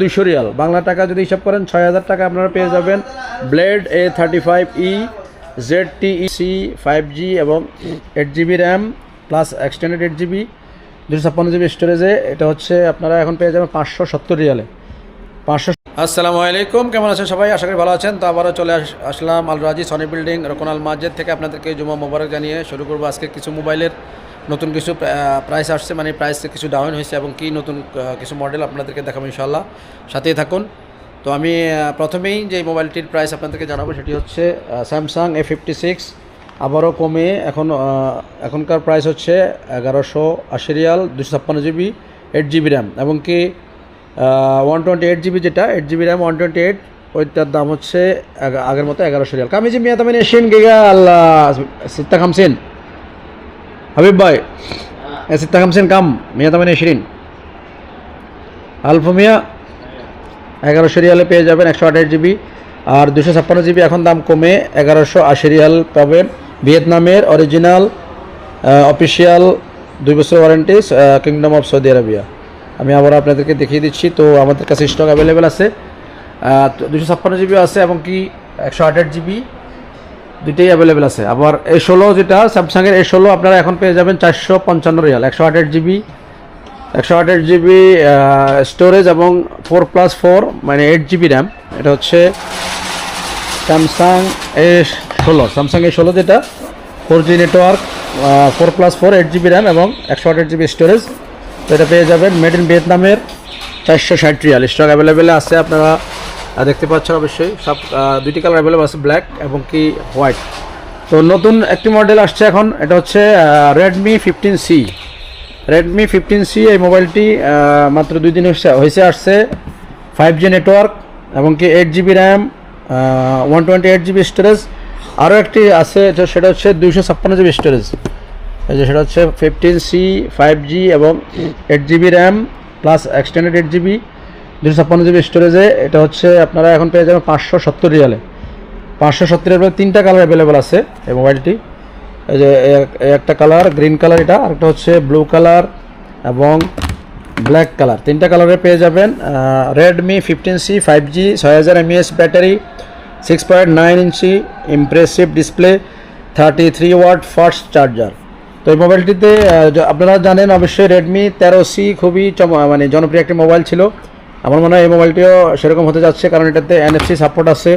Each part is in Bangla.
দুইশো রিয়াল। বাংলা টাকা যদি হিসাব করেন, ছয় হাজার টাকা আপনারা পেয়ে যাবেন। Blade A thirty five E Z T C five G এবং eight GB RAM plus extended eight GB দুশো ছাপ্পান্ন জিবি স্টোরেজে এটা হচ্ছে আপনারা এখন পেয়ে যাবেন পাঁচশো সত্তর রিয়ালে। পাঁচশো আসসালামু আলাইকুম, কেমন আছেন সবাই? আশা করি ভালো আছেন। তো আবারও চলে আস- আসলাম আল রাজি সনি বিল্ডিং, রোকনাল মার্জেদ থেকে আপনাদেরকে জুমা মোবারক জানিয়ে শুরু করব আজকে কিছু মোবাইলের নতুন কিছু প্রাইস আসছে মানে প্রাইস কিছু ডাউন হয়েছে এবং কি নতুন কিছু মডেল আপনাদেরকে দেখাবো ইনশাল্লাহ সাথেই থাকুন। তো আমি প্রথমেই যে মোবাইলটির প্রাইস আপনাদেরকে জানাব সেটি হচ্ছে স্যামসাং এ ফিফটি সিক্স আবারও কমে, এখন এখনকার প্রাইস হচ্ছে এগারোশো আশি রিয়াল দুশো ছাপ্পান্ন জিবি এইট জিবি র্যাম এবং কি ওয়ান টোয়েন্টি এইট জিবি যেটা eight GB RAM one twenty eight ওইটার দাম হচ্ছে আগের মতো এগারোশো রিয়াল। কামিজি মিয়া তামিন এশিয়ান গিগা, আল্লাহ সিত্তা খামসিন হাবিব ভাই এ সিত্তা খামসিন কাম, মিয়া তামিন এশিরিন আলফো মিয়া, এগারোশো রিয়ালে পেয়ে যাবেন একশো আঠাশ জিবি, আর দুশো ছাপ্পান্ন জিবি এখন দাম কমে এগারোশো আশি রিয়াল পাবেন। ভিয়েতনামের অরিজিনাল অফিসিয়াল দুই বছর warranty kingdom of Saudi Arabia আমি আবার আপনাদেরকে দেখিয়ে দিচ্ছি, তো আমাদের কাছে স্টক অ্যাভেলেবেল আছে। দুশো ছাপ্পান্ন জিবিও আছে এবং কি একশো আঠাশ জিবি দুইটাই অ্যাভেলেবেল আছে। আবার এ ষোলো যেটা স্যামসাংয়ের এ ষোলো আপনারা এখন পেয়ে যাবেন চারশো পঞ্চান্ন রিয়াল, একশো আঠাশ জিবি। একশো আঠাশ জিবি স্টোরেজ এবং ফোর প্লাস ফোর মানে এইট জিবি র্যাম এটা হচ্ছে স্যামসাং এ ষোলো স্যামসাং এ ষোলো যেটা four G network four plus four eight GB RAM এবং একশো আঠাশ জিবি স্টোরেজ তো এটা পেয়ে যাবেন মেড ইন ভিয়েতনামের চারশো ষাট রিয়াল। স্টক অ্যাভেলেবেল আছে আপনারা দেখতে পাচ্ছেন অবশ্যই। সব দুইটি কালার অ্যাভেলেবল আছে ব্ল্যাক এবং কি হোয়াইট তো নতুন একটি মডেল আসছে এখন, এটা হচ্ছে Redmi fifteen C Redmi fifteen C এই মোবাইলটি মাত্র দুই দিন হয়েছে আসছে ফাইভ জি নেটওয়ার্ক এবং কি eight GB RAM one twenty eight GB storage আরও একটি আছে সেটা হচ্ছে দুইশো ছাপ্পান্ন জিবি স্টোরেজ এই যে সেটা হচ্ছে ফিফটিন সি ফাইভ জি এবং eight GB RAM plus extended eight GB দুশো ছাপ্পান্ন জিবি স্টোরেজে এটা হচ্ছে আপনারা এখন পেয়ে যাবেন পাঁচশো সত্তর রিয়ালে। পাঁচশো সত্তর রিয়ালে তিনটা কালার অ্যাভেলেবেল আছে এই মোবাইলটি এই যে একটা কালার গ্রিন কালার এটা আরেকটা হচ্ছে ব্লু কালার এবং ব্ল্যাক কালার তিনটা কালারে পেয়ে যাবেন Redmi fifteen C five G ছয় হাজার mAh battery six point nine inch impressive display thirty three watt fast charger তো এই মোবাইলটিতে আপনারা জানেন অবশ্যই রেডমি তেরো সি খুবই মানে জনপ্রিয় একটি মোবাইল ছিল। আমার মনে হয় এই মোবাইলটিও সেরকম হতে যাচ্ছে, কারণ এটাতে এনএফসি সাপোর্ট আছে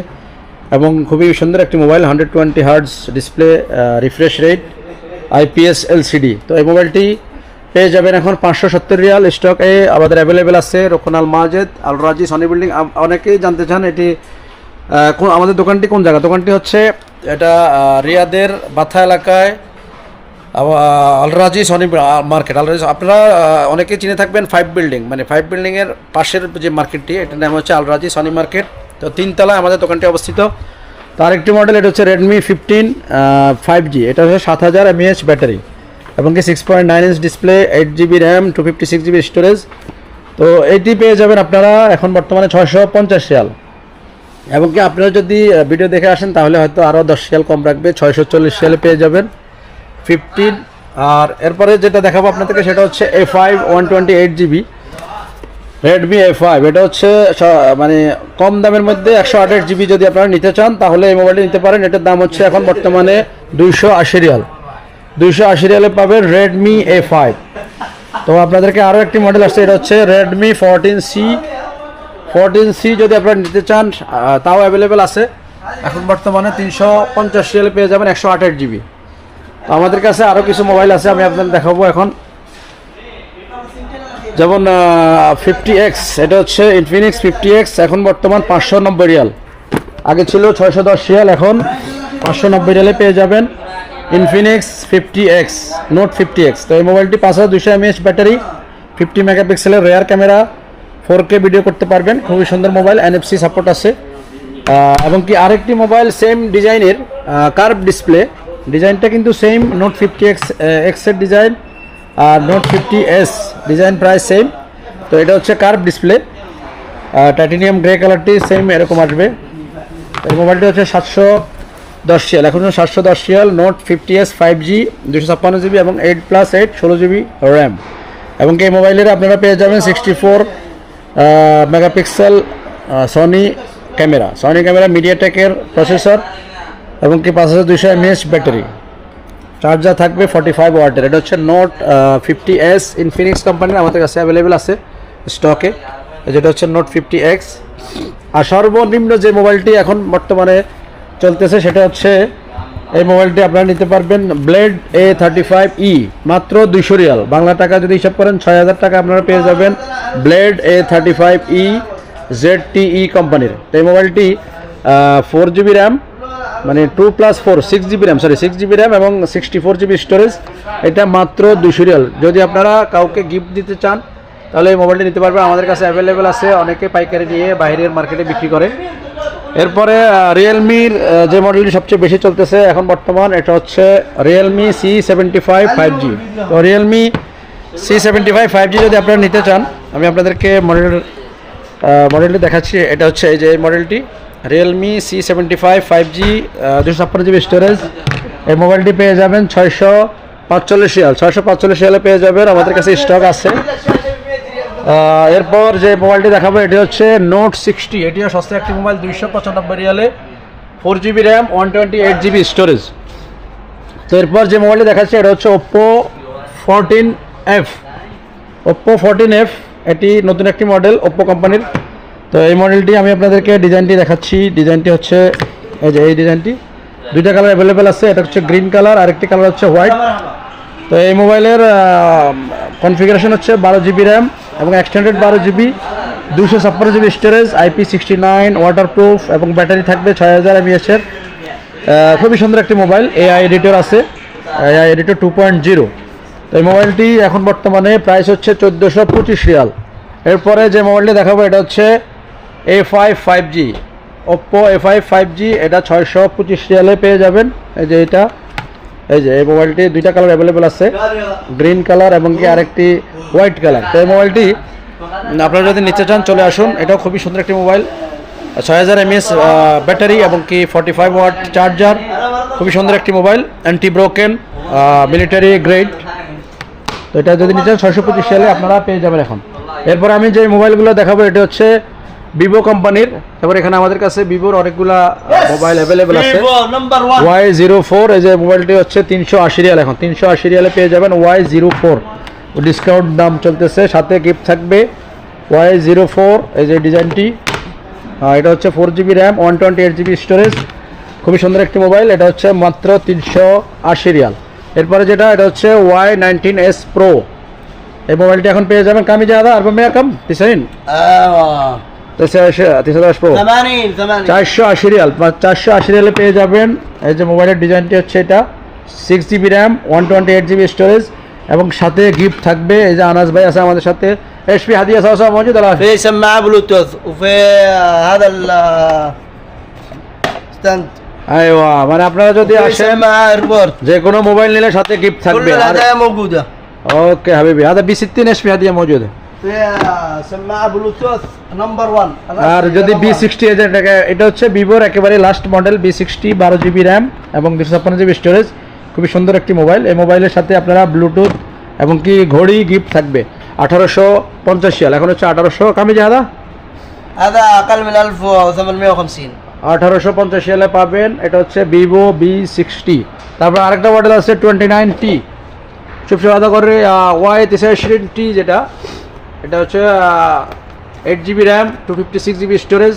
এবং খুবই সুন্দর একটি mobile hundred twenty hertz display refresh rate IPS LCD তো এই মোবাইলটি পেয়ে যাবেন এখন পাঁচশো সত্তর রিয়াল স্টকে আমাদের অ্যাভেলেবেল আছে রোকনাল মাজেদ আল রাজি সনি বিল্ডিং অনেকেই জানতে চান এটি কোন আমাদের দোকানটি কোন জায়গা? দোকানটি হচ্ছে এটা রিয়াদের বাথা এলাকায় আলরাজি সনি মার্কেট। আলরাজি, আপনারা অনেকে চিনে থাকবেন ফাইভ বিল্ডিং মানে ফাইভ বিল্ডিংয়ের পাশের যে মার্কেটটি, এটার নাম হচ্ছে আলরাজি সনি মার্কেট। তো তিনতলায় আমাদের দোকানটি অবস্থিত। তার একটি মডেল এটা হচ্ছে রেডমি ফিফটিন ফাইভ জি এটা হচ্ছে সাত হাজার এমএএইচ ব্যাটারি এবং কি six point nine inch display eight GB RAM two fifty six GB storage তো এইটি পেয়ে যাবেন আপনারা এখন বর্তমানে ছয়শো পঞ্চাশ রিয়াল। এবং কি আপনারা যদি ভিডিও দেখে আসেন, তাহলে হয়তো আরও দশ রিয়াল কম রাখবে, ছয়শো চল্লিশ রিয়ালে পেয়ে যাবেন। ফিফটিন আর এরপরে যেটা দেখাবো আপনাদেরকে সেটা হচ্ছে A five one twenty eight GB Redmi A five এটা হচ্ছে মানে কম দামের মধ্যে একশো আঠাশ জিবি যদি আপনারা নিতে চান, তাহলে এই মোবাইলটি নিতে পারেন। এটার দাম হচ্ছে এখন বর্তমানে দুইশো আশি রিয়াল। দুইশো আশি রিয়ালে পাবেন রেডমি এ ফাইভ তো আপনাদেরকে আরও একটি মডেল আসছে, এটা হচ্ছে Redmi fourteen C fourteen C যদি আপনারা নিতে চান তাও অ্যাভেলেবেল আছে। এখন বর্তমানে তিনশো পঞ্চাশ রিয়ালে পেয়ে যাবেন একশো আঠাশ জিবি তো আমাদের কাছে আরও কিছু মোবাইল আছে, আমি আপনাদের দেখাবো এখন। যেমন ফিফটি এক্স এটা হচ্ছে ইনফিনিক্স ফিফটি এক্স এখন বর্তমান পাঁচশো নব্বই রিয়াল। আগে ছিল ছয়শো দশ রিয়াল, এখন পাঁচশো নব্বই রিয়ালে পেয়ে যাবেন Infinix fifty X Note fifty X তো এই মোবাইলটি পাঁচ হাজার দুশো এমএএইচ ব্যাটারি ফিফটি মেগাপিক্সেলের rear camera four K video করতে পারবেন, খুবই সুন্দর মোবাইল এনএফসি সাপোর্ট আছে। এবং কি আরেকটি মোবাইল সেম ডিজাইনের কার্ভ ডিসপ্লে ডিজাইনটা কিন্তু সেম নোট ফিফটি এক্স এক্সের ডিজাইন আর নোট ফিফটি এস ডিজাইন প্রায় সেম তো এটা হচ্ছে কার্ভ ডিসপ্লে টাইটেনিয়াম গ্রে কালারটি সেম এরকম আসবে। এই মোবাইলটি হচ্ছে সাতশো দশ সিয়াল এখন সাতশো দশ সিয়াল Note fifty S five G দুশো ছাপ্পান্ন জিবি এবং এইট প্লাস এইট ষোলো জিবি র্যাম এবং এই মোবাইলের আপনারা পেয়ে যাবেন sixty four megapixel Sony camera Sony camera মিডিয়াটেকের processor এবং কি পাঁচ হাজার দুইশো এমএএচ ব্যাটারি চার্জার থাকবে ফর্টি ফাইভ ওয়াটের এটা হচ্ছে নোট ফিফটি এস ইনফিনিক্স কোম্পানির আমাদের কাছে অ্যাভেলেবেল আছে স্টকে যেটা হচ্ছে নোট ফিফটি এক্স আর সর্বনিম্ন যে মোবাইলটি এখন বর্তমানে চলতেছে, সেটা হচ্ছে এই মোবাইলটি আপনারা নিতে পারবেন Blade A thirty five E মাত্র দুইশো রিয়াল। বাংলা টাকা যদি হিসাব করেন, ছয় হাজার টাকা আপনারা পেয়ে যাবেন Blade A thirty five E Z T E কোম্পানির এই মোবাইলটি ফোর জিবি র্যাম মানে two plus four six GB RAM sorry six GB RAM এবং সিক্সটি ফোর জিবি স্টোরেজ এটা মাত্র দুশো রিয়াল। যদি আপনারা কাউকে গিফট দিতে চান, তাহলে এই মোবাইলটি নিতে পারবেন আমাদের কাছে অ্যাভেলেবেল আছে, অনেকে পাইকারি নিয়ে বাইরের মার্কেটে বিক্রি করে। এরপরে রিয়েলমির যে মডেলটি সবচেয়ে বেশি চলতেছে এখন বর্তমান, এটা হচ্ছে Realme C seventy five five G তো Realme C seventy five five G যদি আপনারা নিতে চান, আমি আপনাদেরকে মডেল মডেলটি দেখাচ্ছি। এটা হচ্ছে এই যে এই মডেলটি Realme C seventy five five G দুশো ছাপ্পান্ন জিবি স্টোরেজ এই মোবাইলটি পেয়ে যাবেন ছয়শো পাঁচচল্লিশ রিয়াল। ছয়শো পাঁচচল্লিশ রিয়ালে পেয়ে যাবেন, আমাদের কাছে স্টক আছে। এরপর যে মোবাইলটি দেখাবো, এটি হচ্ছে নোট সিক্সটি এটিও সস্তা একটি মোবাইল দুইশো পঁচানব্বই রিয়ালে। Four GB RAM one twenty eight GB storage তো এরপর যে মোবাইলটি দেখাচ্ছে, এটা হচ্ছে Oppo fourteen F Oppo fourteen F এটি নতুন একটি মডেল ওপ্পো কোম্পানির তো এই মডেলটি আমি আপনাদেরকে ডিজাইনটি দেখাচ্ছি। ডিজাইনটি হচ্ছে, এই যে এই ডিজাইনটি দুইটা কালার অ্যাভেলেবেল আছে। এটা হচ্ছে গ্রিন কালার আরেকটি কালার হচ্ছে হোয়াইট তো এই মোবাইলের কনফিগারেশন হচ্ছে বারো জিবি র্যাম এবং এক্সটেন্ডেড বারো জিবি দুশো ছাপ্পান্ন GB storage IP sixty nine waterproof এবং ব্যাটারি থাকবে ছয় হাজার এমএএসের খুবই সুন্দর একটি মোবাইল এআই এডিটর আছে। AI editor two point zero তো এই মোবাইলটি এখন বর্তমানে প্রাইস হচ্ছে চোদ্দোশো পঁচিশ রিয়াল। এরপরে যে মোবাইলটি দেখাবো, এটা হচ্ছে A five five G Oppo A five five G এটা ছয়শো পঁচিশ রিয়ালে পেয়ে যাবেন। এই যে এটা, এই যে এই মোবাইলটি, দুইটা কালার অ্যাভেলেবেল আছে। গ্রিন কালার এবং কি আরেকটি হোয়াইট কালার তো এই মোবাইলটি, আপনারা যদি নিতে চান, চলে আসুন। এটাও খুবই সুন্দর একটি মোবাইল। ছয় হাজার এমএস ব্যাটারি এবং কি ফর্টি ফাইভ ওয়াট চার্জার খুবই সুন্দর একটি mobile. Anti broken military grade তো এটা যদি নিতে চান, ছয়শো পঁচিশ সালে আপনারা পেয়ে যাবেন এখন। এরপর আমি যে মোবাইলগুলো দেখাবো, এটা হচ্ছে ভিভো কোম্পানির তারপর এখানে আমাদের কাছে ভিভোর অনেকগুলা মোবাইল অ্যাভেলেবেল আছে. ওয়াই জিরো ফোর এই যে মোবাইলটি হচ্ছে তিনশো আশি রিয়াল এখন। তিনশো আশি রিয়ালে পেয়ে যাবেন ওয়াই জিরো ফোর ডিসকাউন্ট দাম চলতেছে সাথে গিফট থাকবে ওয়াই জিরো ফোর এই যে ডিজাইনটি। এটা হচ্ছে four GB RAM one twenty eight GB storage খুবই সুন্দর একটি মোবাইল এটা হচ্ছে মাত্র তিনশো আশি রিয়াল। এরপরে যেটা এটা হচ্ছে ওয়াই নাইনটিন এস প্রো এই মোবাইলটি এখন পেয়ে যাবেন কামি জাদা আর মেয়া কাম? তিসাইন ايوه তিনশো দশ প্রো 80 80 চারশো আশি রিয়াল বা চারশো আশি রিয়ালে পেয়ে যাবেন এই যে মোবাইলের ডিজাইনটি হচ্ছে এটা six GB RAM one twenty eight GB storage এবং সাথে গিফট থাকবে এই যে আনাস ভাই আছে আমাদের সাথে এসপি হাদিয়া সাহসা মজুদ আল্লাহ في سماعه بلوتوث وفي هذا ال ستاند আইওয়া মানে আপনারা যদি في আসেন سماعه ايربورت যে কোনো মোবাইল নিলে সাথে গিফট كل থাকবে الهدايا موجوده ওকে হাবিবি هذا بي 60 এসপি হাদিয়া মজুদ في سماعه بلوتوث نمبر 1 আর যদি বি সিক্সটি টাকা এটা হচ্ছে ভিভোর একেবারে লাস্ট মডেল বি সিক্সটি বারো জিবি র্যাম এবং দুশো ছাপ্পান্ন জিবি স্টোরেজ খুবই সুন্দর একটি মোবাইল এই মোবাইলের সাথে আপনারা ব্লুটুথ এবং কি ঘড়ি গিফট থাকবে। আঠারোশো পঞ্চাশ সাল এখন হচ্ছে আঠারোশো। কামি জাহাদা আদা আকাল মিলাল আঠারোশো পঞ্চাশ সালে পাবেন। এটা হচ্ছে ভিভো বি সিক্সটি তারপর আরেকটা মডেল আছে টোয়েন্টি নাইন টি চুপচাপ আদা করে ওয়াই তেষট্টি টি যেটা। এটা হচ্ছে eight GB RAM two fifty six GB storage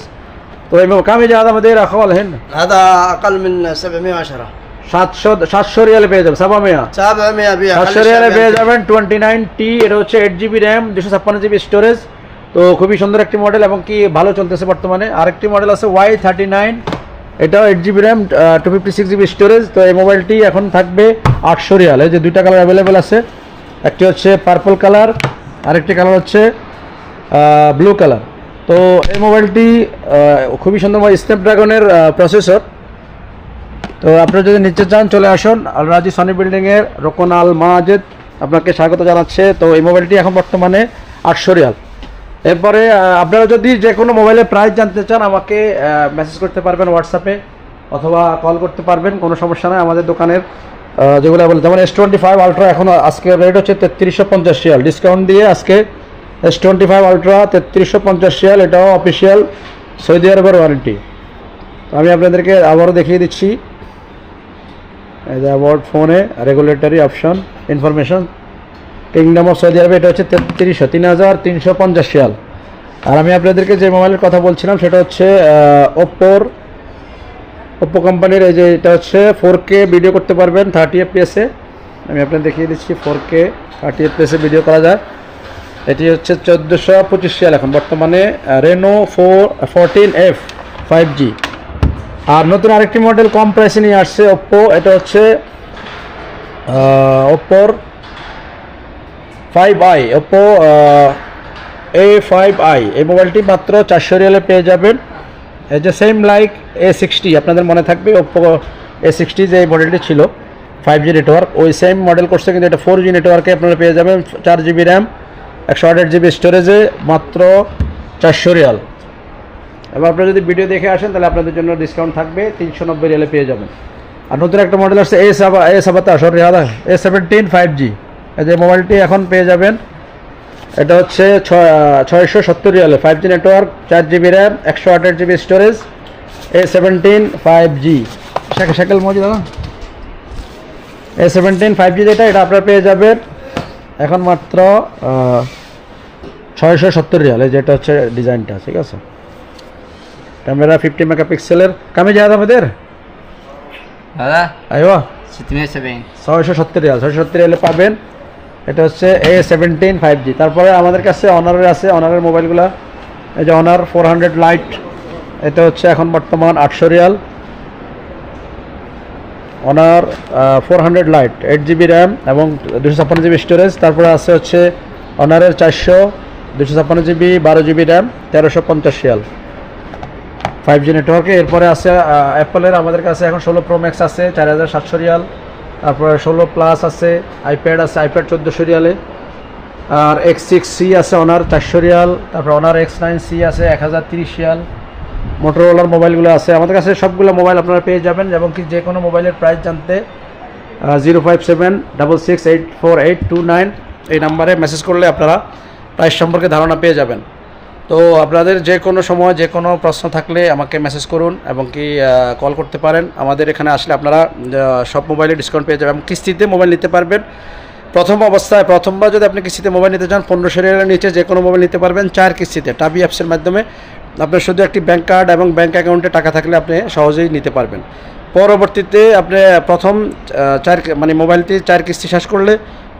তো এই কামি জাদা আমাদের রাখা হেন هذا اقل من 710 সাতশো সাতশো রিয়ালে পেয়ে যাবেন সাবা মেয়া 700 بيع সাতশো রিয়ালে পেয়ে যাবেন টোয়েন্টি নাইন টি এটা হচ্ছে এইট জিবি র্যাম দুশো ছাপ্পান্ন জিবি স্টোরেজ তো খুবই সুন্দর একটি মডেল এবং কি ভালো চলতেছে বর্তমানে আরেকটি মডেল আছে ওয়াই থার্টি নাইন এটাও eight GB RAM two fifty six GB storage তো এই মোবাইলটি এখন থাকবে আটশো রিয়াল এই যে দুইটা কালার অ্যাভেলেবেল আছে একটি হচ্ছে পার্পল কালার আরেকটি কালার হচ্ছে ব্লু কালার তো এই মোবাইলটি খুবই সুন্দর স্ন্যাপড্রাগনের প্রসেসর তো আপনারা যদি নিচে চান, চলে আসুন। আল রাজি সনি বিল্ডিংয়ের রোকন আল মাজেদ আপনাকে স্বাগত জানাচ্ছে। তো এই মোবাইলটি এখন বর্তমানে আটশো রিয়াল। এরপরে আপনারা যদি যে কোনো মোবাইলের প্রাইস জানতে চান, আমাকে মেসেজ করতে পারবেন হোয়াটসঅ্যাপে অথবা কল করতে পারবেন। কোনো সমস্যা নয় আমাদের দোকানের যেগুলো বলে, যেমন এস টোয়েন্টি ফাইভ আলট্রা এখন আজকে রেট হচ্ছে তেত্রিশশো পঞ্চাশ রিয়াল ডিসকাউন্ট দিয়ে আজকে এস টোয়েন্টি ফাইভ আলট্রা তেত্রিশশো পঞ্চাশ রিয়াল এটাও অফিসিয়াল সৌদি আরবের ওয়ারেন্টি আমি আপনাদেরকে আবারও দেখিয়ে দিচ্ছি। অ্যাবাউট ফোনে regulatory option information kingdom of Saudi আরবে এটা হচ্ছে তেত্রিশশো, তিন হাজার তিনশো পঞ্চাশ রিয়াল আর আমি আপনাদেরকে যে মোবাইলের কথা বলছিলাম, সেটা হচ্ছে ওপ্পোর ওপ্পো কোম্পানির এই যে এটা হচ্ছে ফোর কে ভিডিও করতে পারবেন থার্টি এফপিএসে আমি আপনাদের দেখিয়ে দিচ্ছি ফোর কে থার্টি এফপিএসে ভিডিও করা যায়। এটি হচ্ছে চোদ্দোশো পঁচিশ রিয়াল এখন। বর্তমানে Reno four fourteen F five G আর নতুন আরেকটি মডেল কম প্রাইসে নিয়ে আসছে ওপ্পো এটা হচ্ছে ওপ্পোর five I Oppo A five I এই মোবাইলটি মাত্র চারশো রিয়ালে পেয়ে যাবেন। এই যে সেম লাইক এ সিক্সটি আপনাদের মনে থাকবে ওপ্পো এ সিক্সটি যে মডেলটি ছিল ফাইভ জি নেটওয়ার্ক ওই সেম মডেল করছে কিন্তু এটা ফোর জি নেটওয়ার্কে আপনারা পেয়ে যাবেন চার জিবি র্যাম একশো আঠাশ জিবি স্টোরেজে মাত্র চারশো রিয়াল। এবার আপনারা যদি ভিডিও দেখে আসেন, তাহলে আপনাদের জন্য ডিসকাউন্ট থাকবে, তিনশো নব্বই রিয়ালে পেয়ে যাবেন। আর নতুন একটা মডেল আসছে এ সাবা এ সাবাতা সরি হাদা এ সেভেন্টিন ফাইভ জি এই যে মোবাইলটি এখন পেয়ে যাবেন এটা হচ্ছে ছয়শো সত্তর রিয়ালে ফাইভ জি নেটওয়ার্ক চার জিবি র্যাম একশো আঠাশ GB storage A seventeen five G cycle cycle মজি দাদা। এ সেভেন্টিন ফাইভ জি যেটা এটা আপনার পেয়ে যাবেন এখন মাত্র ছয়শো সত্তর রিয়ালে যেটা হচ্ছে ডিজাইনটা ঠিক আছে? ক্যামেরা ফিফটি মেগাপিক্সেলের কামে যায় আমাদের দাদা আইবা ছয়শো সত্তর রিয়াল ছয়শো সত্তর রিয়ালে পাবেন। এটা হচ্ছে এ সেভেন্টিন ফাইভ জি তারপরে আমাদের কাছে অনারের আছে অনারের মোবাইলগুলো। এই যে অনার ফোর হান্ড্রেড লাইট এটা হচ্ছে এখন বর্তমান আটশো Real. Honor four hundred Lite eight GB RAM এবং দুশো ছাপ্পান্ন জিবি স্টোরেজ তারপরে আছে হচ্ছে অনারের চারশো দুশো ছাপ্পান্ন জিবি বারো জিবি র্যাম তেরোশো পঞ্চাশ রিয়াল। ফাইভ জি নেটওয়ার্কে এরপরে আছে অ্যাপলের আমাদের কাছে এখন ষোলো প্রো ম্যাক্স আছে, চার হাজার সাতশো রিয়াল। তারপরে ষোলো প্লাস আছে আইপ্যাড আছে আইপ্যাড চোদ্দোশো রিয়ালে। আর এক্স সিক্স সি আছে অনার চারশো রিয়াল। তারপরে অনার এক্স নাইন সি আছে, এক হাজার তিরিশ রিয়াল। মোটরোলার মোবাইলগুলো আছে। আমাদের কাছে সবগুলো মোবাইল আপনারা পেয়ে যাবেন, এবং কি যে কোনো মোবাইলের প্রাইস জানতে zero five seven double six eight four eight two nine এই নাম্বারে মেসেজ করলে আপনারা প্রাইস সম্পর্কে ধারণা পেয়ে যাবেন। তো আপনাদের যে কোনো সময় যে কোনো প্রশ্ন থাকলে আমাকে মেসেজ করুন এবং কি কল করতে পারেন। আমাদের এখানে আসলে আপনারা সব মোবাইলে ডিসকাউন্ট পেয়ে যাবেন। কিস্তিতে মোবাইল নিতে পারবেন। প্রথম অবস্থায়, প্রথমবার যদি আপনি কিস্তিতে মোবাইল নিতে চান পনেরোশো রিয়ালের নিচে যে কোনো মোবাইল নিতে পারবেন চার কিস্তিতে। টাবি অ্যাপসের মাধ্যমে আপনার শুধু একটি ব্যাঙ্ক কার্ড এবং ব্যাঙ্ক অ্যাকাউন্টে টাকা থাকলে আপনি সহজেই নিতে পারবেন। পরবর্তীতে আপনি প্রথম চার মানে মোবাইলটি চার কিস্তি শেষ করলে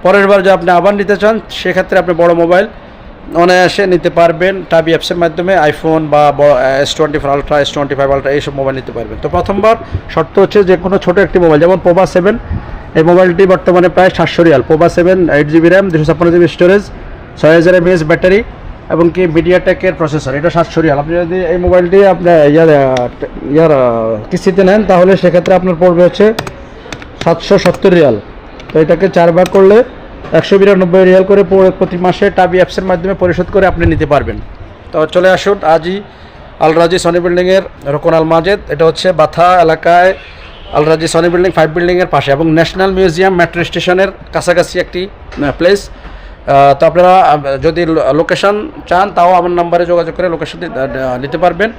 পরের বার যদি আপনি আবার নিতে চান, সেক্ষেত্রে আপনি বড় মোবাইল অনায়াসে নিতে পারবেন টাবি অ্যাপসের মাধ্যমে আইফোন বা S twenty four Ultra S twenty five Ultra এইসব মোবাইল নিতে পারবেন। তো প্রথমবার শর্ত হচ্ছে যে কোনো ছোটো একটি মোবাইল যেমন পোবা সেভেন এই মোবাইলটি বর্তমানে প্রায় সাতশো রিয়াল। পোবা সেভেন এইট জিবি র্যাম দুশো ছাপ্পান্ন জিবি স্টোরেজ ছয় হাজার এমএএস ব্যাটারি এবং কি মিডিয়াটেকের প্রসেসর এটা সাতশো রিয়াল। আপনি যদি এই মোবাইলটি আপনার ইয়ার ইয়ার কিস্তিতে নেন, তাহলে সেক্ষেত্রে আপনার পড়বে হচ্ছে সাতশো সত্তর রিয়াল। তো এটাকে চার ভাগ করলে একশো বিরানব্বই রিয়াল করে প্রতি মাসে টাবি অ্যাপসের মাধ্যমে পরিশোধ করে আপনি নিতে পারবেন। তো চলে আসুন আজই আলরাজি সনি বিল্ডিংয়ের রোকন আল মাজেদ। এটা হচ্ছে বাথা এলাকায় আলরাজি সনি বিল্ডিং ফাইভ বিল্ডিংয়ের পাশে এবং ন্যাশনাল মিউজিয়াম মেট্রো স্টেশনের কাছাকাছি একটি প্লেস তো আপনারা যদি লোকেশন চান, তাও আমার নাম্বারে যোগাযোগ করে লোকেশন নিতে পারবেন।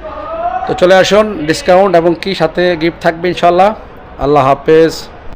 তো চলে আসুন ডিসকাউন্ট এবং কি সাথে গিফট থাকবে ইনশাল্লাহ আল্লাহ হাফেজ।